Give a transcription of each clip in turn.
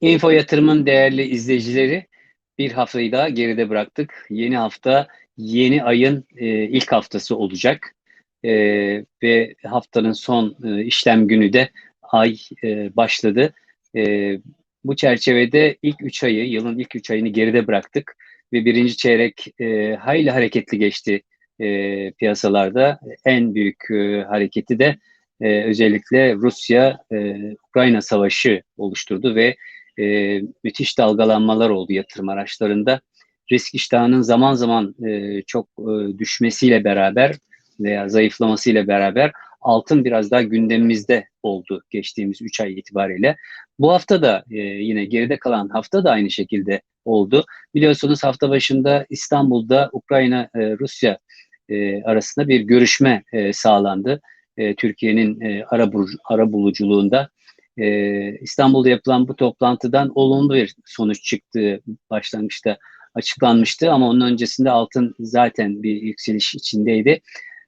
Info Yatırım'ın değerli izleyicileri bir haftayı daha geride bıraktık. Yeni hafta yeni ayın e, ilk haftası olacak. E, ve haftanın son e, işlem günü de ay e, başladı. E, bu çerçevede ilk üç ayı, yılın ilk üç ayını geride bıraktık. Ve birinci çeyrek e, hayli hareketli geçti e, piyasalarda. En büyük e, hareketi de e, özellikle Rusya-Ukrayna e, savaşı oluşturdu ve e, müthiş dalgalanmalar oldu yatırım araçlarında. Risk iştahının zaman zaman e, çok e, düşmesiyle beraber veya zayıflamasıyla beraber altın biraz daha gündemimizde oldu geçtiğimiz 3 ay itibariyle. Bu hafta da e, yine geride kalan hafta da aynı şekilde oldu. Biliyorsunuz hafta başında İstanbul'da Ukrayna-Rusya e, arasında bir görüşme e, sağlandı. E, Türkiye'nin e, ara, ara buluculuğunda e, İstanbul'da yapılan bu toplantıdan olumlu bir sonuç çıktığı başlangıçta açıklanmıştı ama onun öncesinde altın zaten bir yükseliş içindeydi.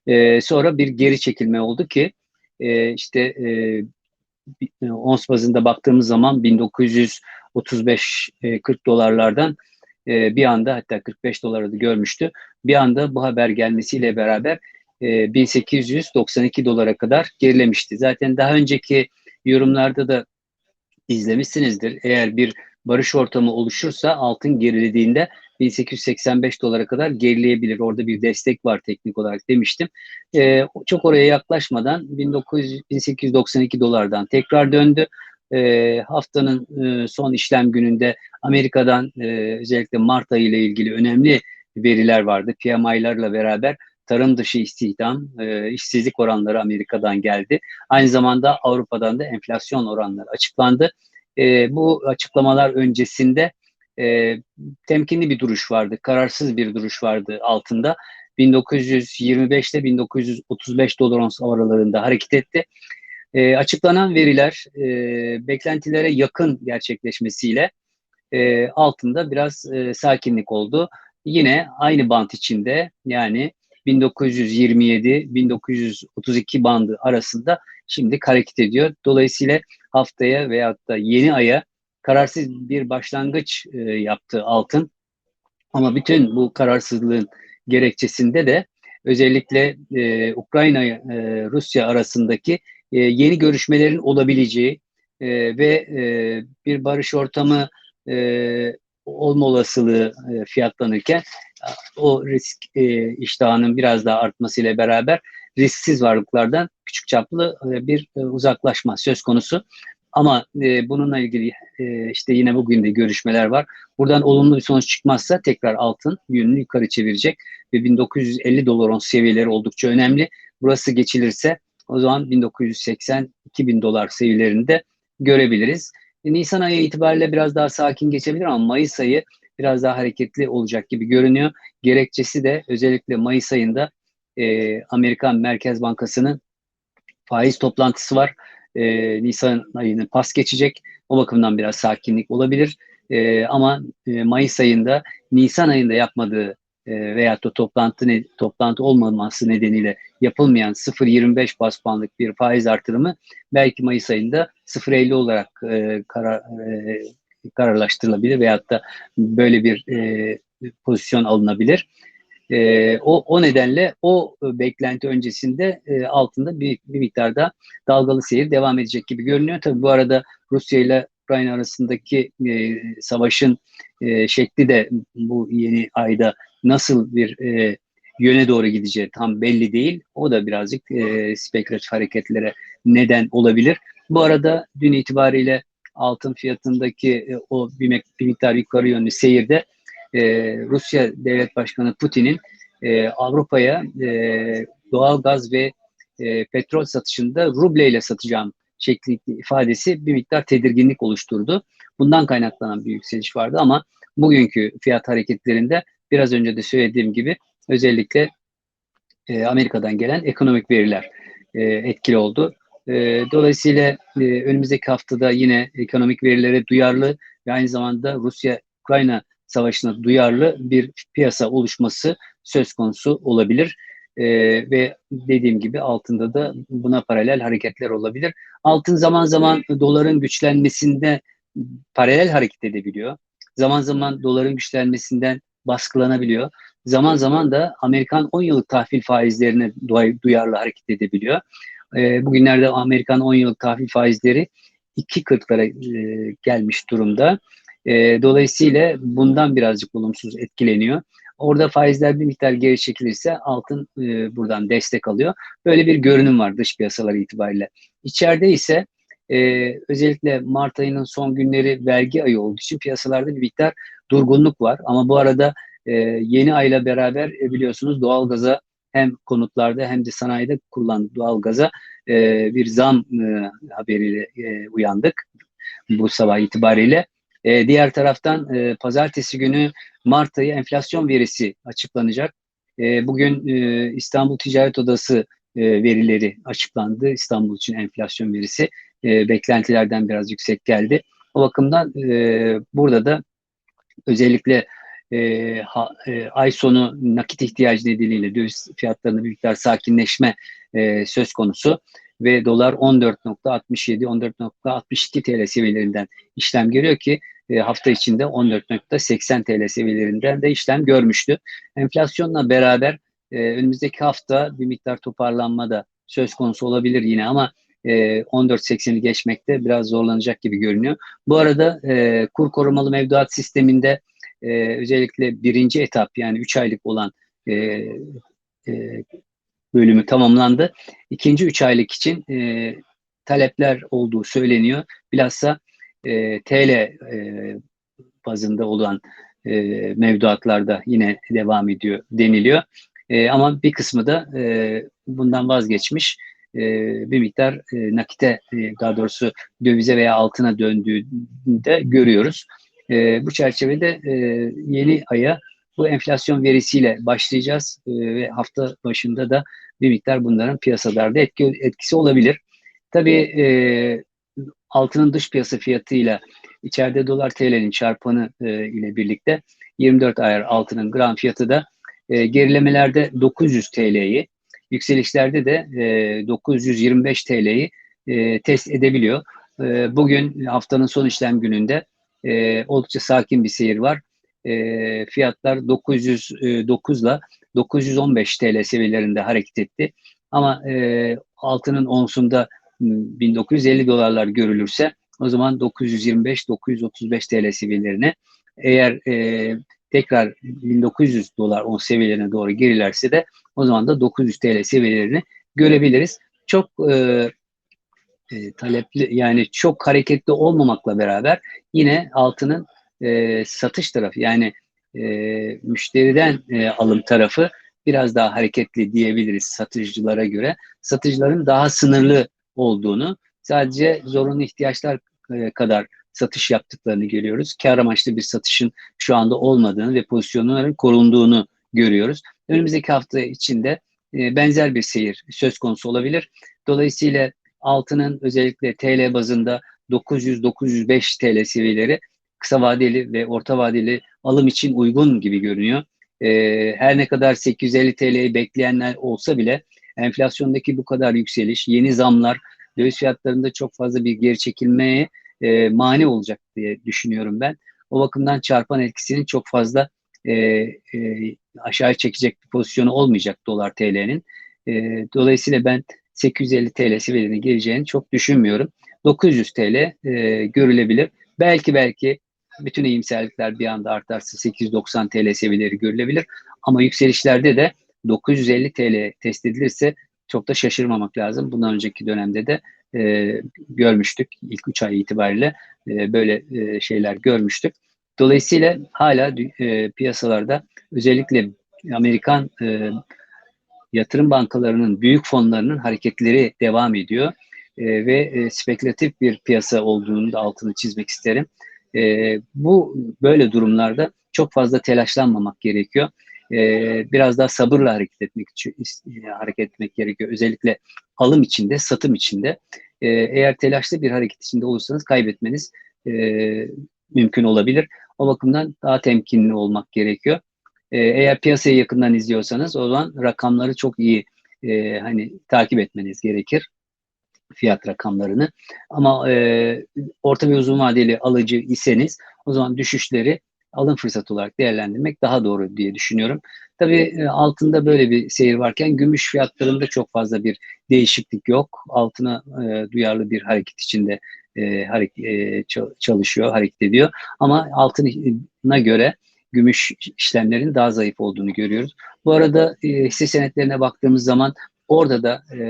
E, sonra bir geri çekilme oldu ki e, işte e, ons bazında baktığımız zaman 1935-40 e, dolarlardan e, bir anda hatta 45 doları da görmüştü. Bir anda bu haber gelmesiyle beraber e, 1892 dolara kadar gerilemişti. Zaten daha önceki yorumlarda da izlemişsinizdir. Eğer bir barış ortamı oluşursa altın gerilediğinde 1885 dolara kadar gerileyebilir. Orada bir destek var teknik olarak demiştim. Ee, çok oraya yaklaşmadan 1900, 1892 dolardan tekrar döndü. Ee, haftanın e, son işlem gününde Amerika'dan e, özellikle Mart ayı ile ilgili önemli veriler vardı. PMI'larla beraber tarım dışı istihdam, e, işsizlik oranları Amerika'dan geldi. Aynı zamanda Avrupa'dan da enflasyon oranları açıklandı. E, bu açıklamalar öncesinde e, temkinli bir duruş vardı, kararsız bir duruş vardı altında. 1925 ile 1935 dolar ons aralarında hareket etti. E, açıklanan veriler e, beklentilere yakın gerçekleşmesiyle e, altında biraz e, sakinlik oldu. Yine aynı bant içinde yani 1927-1932 bandı arasında şimdi hareket ediyor. Dolayısıyla haftaya veyahut da yeni aya kararsız bir başlangıç e, yaptı altın. Ama bütün bu kararsızlığın gerekçesinde de özellikle e, Ukrayna e, Rusya arasındaki e, yeni görüşmelerin olabileceği e, ve e, bir barış ortamı e, olma olasılığı e, fiyatlanırken o risk e, iştahının biraz daha artmasıyla beraber risksiz varlıklardan küçük çaplı e, bir e, uzaklaşma söz konusu. Ama e, bununla ilgili e, işte yine bugün de görüşmeler var. Buradan olumlu bir sonuç çıkmazsa tekrar altın yönünü yukarı çevirecek ve 1950 dolar on seviyeleri oldukça önemli. Burası geçilirse o zaman 1980-2000 dolar seviyelerinde görebiliriz. Nisan ayı itibariyle biraz daha sakin geçebilir ama Mayıs ayı biraz daha hareketli olacak gibi görünüyor. Gerekçesi de özellikle Mayıs ayında e, Amerikan Merkez Bankası'nın faiz toplantısı var. E, Nisan ayını pas geçecek. O bakımdan biraz sakinlik olabilir. E, ama e, Mayıs ayında Nisan ayında yapmadığı e, veyahut da toplantı ne, toplantı olmaması nedeniyle yapılmayan 0.25 bas puanlık bir faiz artırımı belki Mayıs ayında 0.50 olarak e, karar, e, kararlaştırılabilir veyahut da böyle bir e, pozisyon alınabilir. E, o, o nedenle o beklenti öncesinde e, altında bir, bir miktarda dalgalı seyir devam edecek gibi görünüyor. Tabii bu arada Rusya ile Ukrayna arasındaki e, savaşın e, şekli de bu yeni ayda nasıl bir e, yöne doğru gideceği tam belli değil. O da birazcık e, spekülatif hareketlere neden olabilir. Bu arada dün itibariyle altın fiyatındaki e, o bir, bir miktar yukarı yönlü seyirde e, Rusya Devlet Başkanı Putin'in e, Avrupa'ya e, doğal gaz ve e, petrol satışında rubleyle satacağım şeklinde ifadesi bir miktar tedirginlik oluşturdu. Bundan kaynaklanan bir yükseliş vardı ama bugünkü fiyat hareketlerinde biraz önce de söylediğim gibi özellikle e, Amerika'dan gelen ekonomik veriler e, etkili oldu. E, dolayısıyla e, önümüzdeki haftada yine ekonomik verilere duyarlı ve aynı zamanda Rusya-Ukrayna savaşına duyarlı bir piyasa oluşması söz konusu olabilir. E, ve dediğim gibi altında da buna paralel hareketler olabilir. Altın zaman zaman doların güçlenmesinde paralel hareket edebiliyor. Zaman zaman doların güçlenmesinden baskılanabiliyor. Zaman zaman da Amerikan 10 yıllık tahvil faizlerine duyarlı hareket edebiliyor. E, bugünlerde Amerikan 10 yıllık tahvil faizleri 2.40'lara e, gelmiş durumda. E, dolayısıyla bundan birazcık olumsuz etkileniyor. Orada faizler bir miktar geri çekilirse altın e, buradan destek alıyor. Böyle bir görünüm var dış piyasalar itibariyle. İçeride ise e, özellikle Mart ayının son günleri vergi ayı olduğu için piyasalarda bir miktar durgunluk var. Ama bu arada e, yeni ayla beraber e, biliyorsunuz doğalgaza hem konutlarda hem de sanayide kullanılan doğalgaza e, bir zam e, haberiyle e, uyandık bu sabah itibariyle. E, diğer taraftan e, pazartesi günü Mart ayı enflasyon verisi açıklanacak. E, bugün e, İstanbul Ticaret Odası e, verileri açıklandı. İstanbul için enflasyon verisi e, beklentilerden biraz yüksek geldi. O bakımdan e, burada da özellikle e, ha, e, ay sonu nakit ihtiyacı nedeniyle döviz fiyatlarında bir miktar sakinleşme e, söz konusu ve dolar 14.67 14.62 TL seviyelerinden işlem görüyor ki e, hafta içinde 14.80 TL seviyelerinden de işlem görmüştü. Enflasyonla beraber e, önümüzdeki hafta bir miktar toparlanma da söz konusu olabilir yine ama e, 14.80'i geçmekte biraz zorlanacak gibi görünüyor. Bu arada e, kur korumalı mevduat sisteminde e, özellikle birinci etap yani 3 aylık olan e, e, bölümü tamamlandı. İkinci 3 aylık için e, talepler olduğu söyleniyor. Bilhassa e, TL e, bazında olan e, mevduatlarda yine devam ediyor deniliyor. E, ama bir kısmı da e, bundan vazgeçmiş e, bir miktar e, nakite e, daha doğrusu dövize veya altına döndüğünde görüyoruz. E, bu çerçevede e, yeni aya bu enflasyon verisiyle başlayacağız e, ve hafta başında da bir miktar bunların piyasalarda etki, etkisi olabilir. Tabii e, altının dış piyasa fiyatıyla içeride dolar TL'nin çarpanı e, ile birlikte 24 ayar altının gram fiyatı da e, gerilemelerde 900 TL'yi, yükselişlerde de e, 925 TL'yi e, test edebiliyor. E, bugün haftanın son işlem gününde e, oldukça sakin bir seyir var. E, fiyatlar 909 ile 915 TL seviyelerinde hareket etti. Ama e, altının onsunda 1950 dolarlar görülürse o zaman 925-935 TL seviyelerine eğer e, tekrar 1900 dolar on seviyelerine doğru gerilerse de o zaman da 900 TL seviyelerini görebiliriz. Çok e, e, talepli yani çok hareketli olmamakla beraber yine altının e, satış tarafı yani e, müşteriden e, alım tarafı biraz daha hareketli diyebiliriz satıcılara göre. Satıcıların daha sınırlı olduğunu, sadece zorunlu ihtiyaçlar e, kadar satış yaptıklarını görüyoruz. Kar amaçlı bir satışın şu anda olmadığını ve pozisyonların korunduğunu görüyoruz. Önümüzdeki hafta içinde e, benzer bir seyir söz konusu olabilir. Dolayısıyla altının özellikle TL bazında 900-905 TL seviyeleri kısa vadeli ve orta vadeli alım için uygun gibi görünüyor. E, her ne kadar 850 TL'yi bekleyenler olsa bile enflasyondaki bu kadar yükseliş, yeni zamlar, döviz fiyatlarında çok fazla bir geri çekilmeye e, mani olacak diye düşünüyorum ben. O bakımdan çarpan etkisinin çok fazla e, e, aşağı çekecek bir pozisyonu olmayacak dolar TL'nin. E, dolayısıyla ben 850 TL seviyelerine geleceğini çok düşünmüyorum. 900 TL e, görülebilir. Belki belki bütün iyimserlikler bir anda artarsa 890 TL seviyeleri görülebilir. Ama yükselişlerde de 950 TL test edilirse çok da şaşırmamak lazım. Bundan önceki dönemde de e, görmüştük. İlk 3 ay itibariyle e, böyle e, şeyler görmüştük. Dolayısıyla hala e, piyasalarda özellikle Amerikan e, yatırım bankalarının büyük fonlarının hareketleri devam ediyor e, ve e, spekülatif bir piyasa olduğunu da altını çizmek isterim. E, bu böyle durumlarda çok fazla telaşlanmamak gerekiyor. E, biraz daha sabırla hareket etmek için hareket etmek gerekiyor. Özellikle alım içinde, satım içinde. E, eğer telaşlı bir hareket içinde olursanız kaybetmeniz e, mümkün olabilir. O bakımdan daha temkinli olmak gerekiyor. E, eğer piyasayı yakından izliyorsanız o zaman rakamları çok iyi e, hani takip etmeniz gerekir. fiyat rakamlarını. Ama e, orta ve uzun vadeli alıcı iseniz o zaman düşüşleri alım fırsatı olarak değerlendirmek daha doğru diye düşünüyorum. Tabii e, altında böyle bir seyir varken gümüş fiyatlarında çok fazla bir değişiklik yok. Altına e, duyarlı bir hareket içinde e, hareket, e, çalışıyor, hareket ediyor. Ama altına göre gümüş işlemlerin daha zayıf olduğunu görüyoruz. Bu arada e, hisse senetlerine baktığımız zaman orada da e,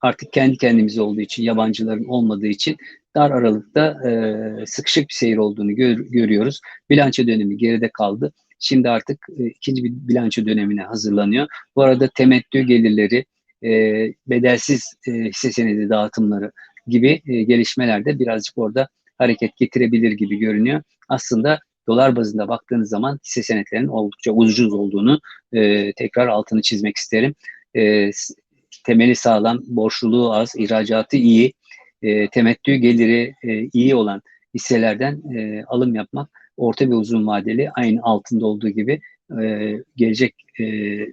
artık kendi kendimiz olduğu için, yabancıların olmadığı için dar aralıkta e, sıkışık bir seyir olduğunu gör, görüyoruz. Bilanço dönemi geride kaldı. Şimdi artık e, ikinci bir bilanço dönemine hazırlanıyor. Bu arada temettü gelirleri, e, bedelsiz e, hisse senedi dağıtımları gibi e, gelişmeler de birazcık orada hareket getirebilir gibi görünüyor. Aslında dolar bazında baktığınız zaman hisse senetlerinin oldukça ucuz olduğunu e, tekrar altını çizmek isterim. E, temeli sağlam, borçluluğu az, ihracatı iyi, e, temettü geliri e, iyi olan hisselerden e, alım yapmak orta ve uzun vadeli aynı altında olduğu gibi e, gelecek e,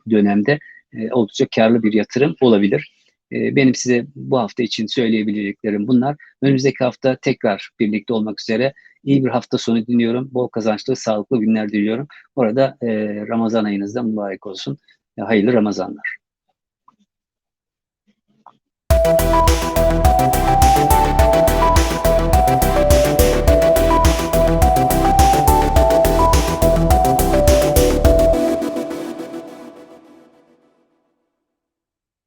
dönemde e, oldukça karlı bir yatırım olabilir. E, benim size bu hafta için söyleyebileceklerim bunlar. Önümüzdeki hafta tekrar birlikte olmak üzere iyi bir hafta sonu diliyorum. Bol kazançlı, sağlıklı günler diliyorum. Orada e, Ramazan ayınız da mübarek olsun. E, hayırlı Ramazanlar. Thank.